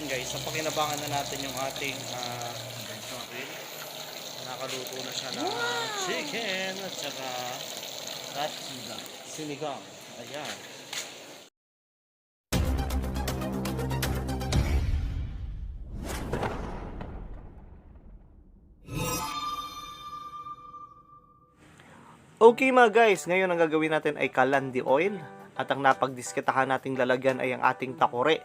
natin guys, sa pakinabangan na natin yung ating uh, nakaluto na siya ng chicken at saka at sinigang. Ayan. Okay mga guys, ngayon ang gagawin natin ay kalandi oil at ang napagdisketahan nating lalagyan ay ang ating takore.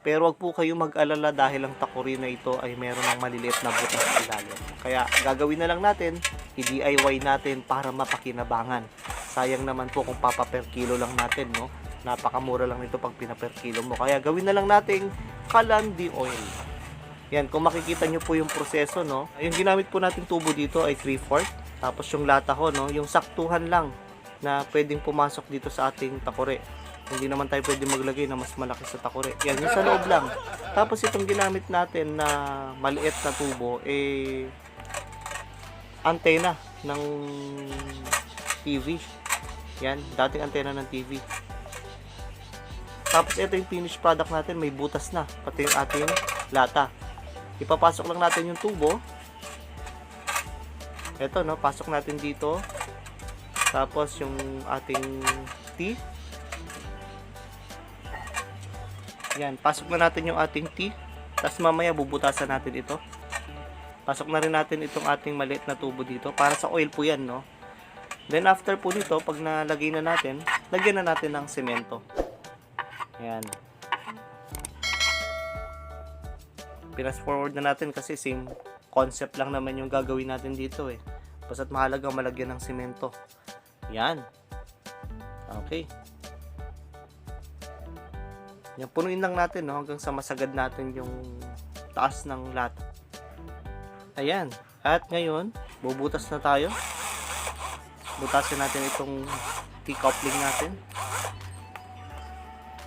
Pero wag po kayong mag-alala dahil ang takore na ito ay meron ng maliliit na butas sa ilalim. Kaya gagawin na lang natin, i-DIY natin para mapakinabangan. Sayang naman po kung papa per kilo lang natin, no? Napakamura lang nito pag pina per kilo mo. Kaya gawin na lang nating kalandi oil. Yan, kung makikita nyo po yung proseso, no? Yung ginamit po nating tubo dito ay 3/4 tapos yung lata ko, no, yung saktuhan lang na pwedeng pumasok dito sa ating takore. Hindi naman tayo pwede maglagay na mas malaki sa takore. Yan, yung sa loob lang. Tapos itong ginamit natin na maliit na tubo, eh, antena ng TV. Yan, dating antena ng TV. Tapos ito yung finished product natin, may butas na, pati yung ating lata. Ipapasok lang natin yung tubo, ito no, pasok natin dito. Tapos yung ating T. Yan, pasok na natin yung ating T. Tapos mamaya bubutasan natin ito. Pasok na rin natin itong ating maliit na tubo dito. Para sa oil po yan, no? Then after po nito, pag nalagay na natin, lagyan na natin ng semento. Yan. Pinas forward na natin kasi same concept lang naman yung gagawin natin dito eh. Basta't mahalaga malagyan ng simento. Yan. Okay. Yan, punuin lang natin no, hanggang sa masagad natin yung taas ng lata. Ayan. At ngayon, bubutas na tayo. Butasin natin itong T-coupling natin.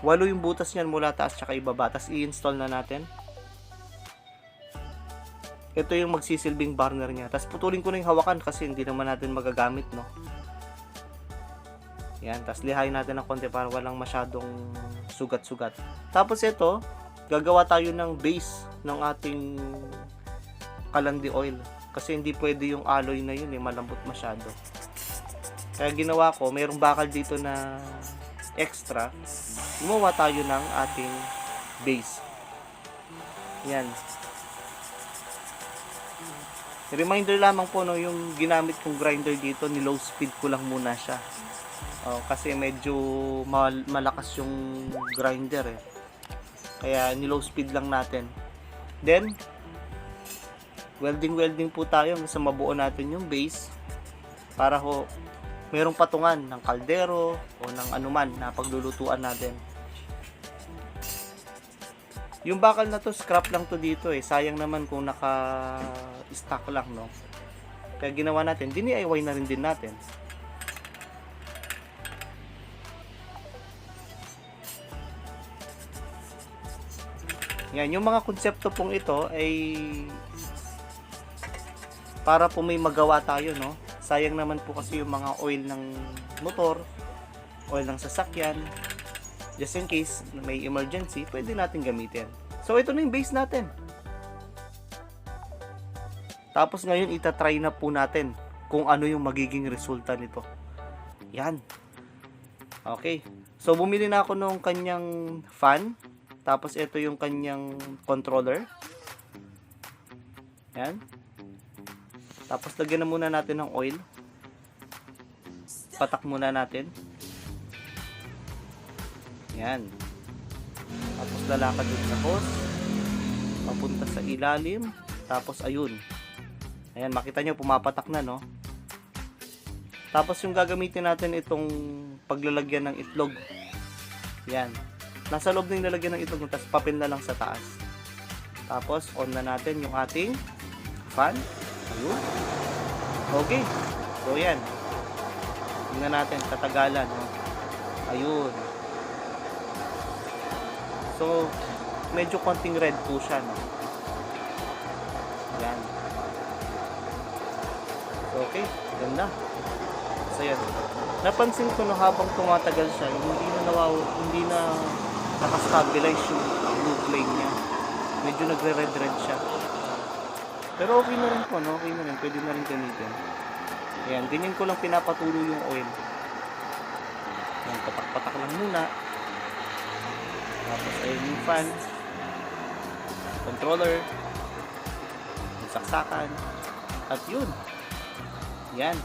Walo yung butas niyan mula taas tsaka ibaba. Tapos i-install na natin ito yung magsisilbing burner niya. Tapos putulin ko na yung hawakan kasi hindi naman natin magagamit, no? Yan, tapos lihayin natin ng konti para walang masyadong sugat-sugat. Tapos ito, gagawa tayo ng base ng ating kalandi oil. Kasi hindi pwede yung alloy na yun, eh, malambot masyado. Kaya ginawa ko, mayroong bakal dito na extra. Gumawa tayo ng ating base. Yan. Reminder lamang po no, yung ginamit kong grinder dito, ni low speed ko lang muna siya. Oh, kasi medyo mal- malakas yung grinder eh. Kaya ni low speed lang natin. Then welding welding po tayo sa mabuo natin yung base para ho merong patungan ng kaldero o ng anuman na paglulutuan natin. Yung bakal na to, scrap lang to dito eh. Sayang naman kung naka-stock lang, no? Kaya ginawa natin, dini-IY na rin din natin. Yan, yung mga konsepto pong ito ay para po may magawa tayo, no? Sayang naman po kasi yung mga oil ng motor, oil ng sasakyan, just in case may emergency, pwede natin gamitin. So, ito na yung base natin. Tapos ngayon, itatry na po natin kung ano yung magiging resulta nito. Yan. Okay. So, bumili na ako nung kanyang fan. Tapos, ito yung kanyang controller. Yan. Tapos, lagyan na muna natin ng oil. Patak muna natin. Yan. Tapos lalakad dun sa hose. Papunta sa ilalim. Tapos ayun. Ayan, makita nyo pumapatak na no. Tapos yung gagamitin natin itong paglalagyan ng itlog. Yan. Nasa loob na yung lalagyan ng itlog. Tapos papel na lang sa taas. Tapos on na natin yung ating fan. Ayun. Okay. So yan. Tingnan natin katagalan. No? Ayun. So, medyo konting red po siya, no? Yan. Okay. Ganda. So, yan. Napansin ko no habang tumatagal siya, hindi na nawaw, hindi na nakastabilize yung blue flame niya. Medyo nagre-red-red siya. Pero okay na rin po, no? Okay na rin. Pwede na rin gamitin. Ayan, ganyan ko lang pinapatuloy yung oil. Ayan, patak-patak lang muna. Tapos ayun yung fan. Controller. Yung saksakan. At yun. Yan.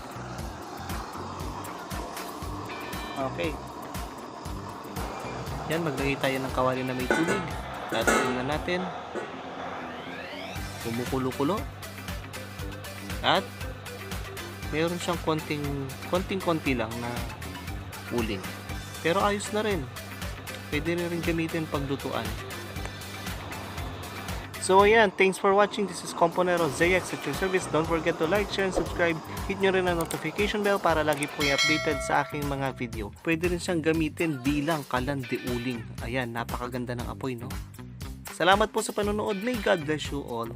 Okay. Yan, maglagay tayo ng kawali na may tubig. At tingnan natin. Kumukulo-kulo. At meron siyang konting konting-konti lang na uling. Pero ayos na rin. Pwede rin gamitin paglutuan. So ayan, thanks for watching. This is Componero ZX at your service. Don't forget to like, share, and subscribe. Hit nyo rin ang notification bell para lagi po i-updated sa aking mga video. Pwede rin siyang gamitin bilang kalandi uling. Ayan, napakaganda ng apoy, no? Salamat po sa panonood. May God bless you all.